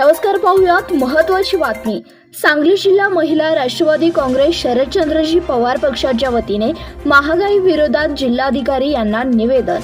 नमस्कार पाहूयात महत्वाची बातमी. सांगली जिल्हा महिला राष्ट्रवादी काँग्रेस शरदचंद्रजी पवार पक्षाच्या वतीने महागाई विरोधात जिल्हाधिकारी यांना निवेदन.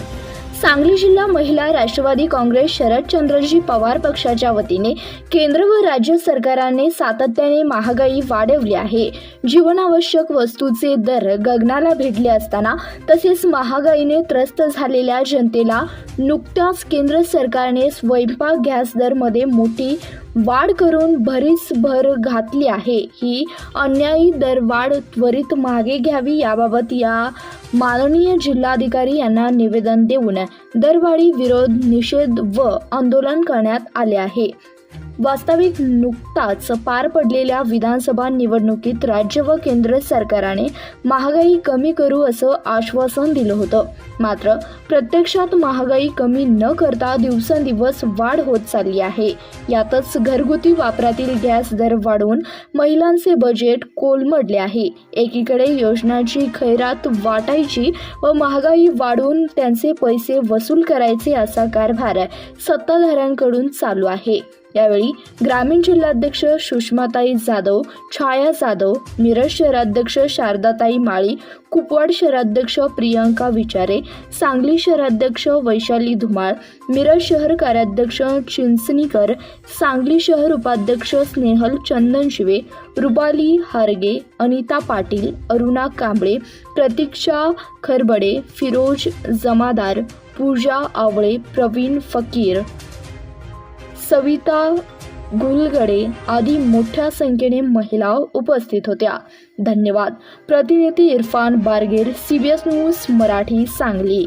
सांगली जिल्हा महिला राष्ट्रवादी काँग्रेस शरदचंद्रजी पवार पक्षाच्या वतीने केंद्र व राज्य सरकाराने सातत्याने महागाई वाढवली आहे. जीवनावश्यक वस्तूचे दर गगनाला भिडले असताना तसेच महागाईने त्रस्त झालेल्या जनतेला नुकत्याच केंद्र सरकारने स्वयंपाक गॅस दरमध्ये मोठी वाढ करून भरीस भर घातली आहे. ही अन्यायी दरवाढ त्वरित मागे घ्यावी याबाबत या माननीय जिल्हाधिकारी यांना निवेदन देऊन दरवाढी विरोध निषेध व आंदोलन करण्यात आले आहे. वास्तविक नुकताच पार पडलेल्या विधानसभा निवडणुकीत राज्य व केंद्र सरकारने महागाई कमी करू असं आश्वासन दिलं होतं. मात्र प्रत्यक्षात महागाई कमी न करता दिवसेंदिवस वाढ होत चालली आहे. यातच घरगुती वापरातील गॅस दर वाढवून महिलांचे बजेट कोलमडले आहे. एकीकडे योजनाची खैरात वाटायची व महागाई वाढवून त्यांचे पैसे वसूल करायचे असा कारभार सत्ताधाऱ्यांकडून चालू आहे. यावेळी ग्रामीण जिल्हाध्यक्ष सुषमाताई जाधव छाया जाधव मिरज शहराध्यक्ष शारदाताई माळी कुपवाड शहराध्यक्ष प्रियंका विचारे सांगली शहराध्यक्ष वैशाली धुमाळ मिरज शहर कार्याध्यक्ष चिंचणीकर सांगली शहर उपाध्यक्ष स्नेहल चंदनशिवे रुपाली हारगे अनिता पाटील अरुणा कांबळे प्रतीक्षा खरबडे फिरोज जमादार पूजा आवळे प्रवीण फकीर सविता गुलगडे आदी मोठ्या संख्येने महिला उपस्थित होत्या. धन्यवाद. प्रतिनिधी इरफान बारगेर सीबीएस न्यूज मराठी सांगली.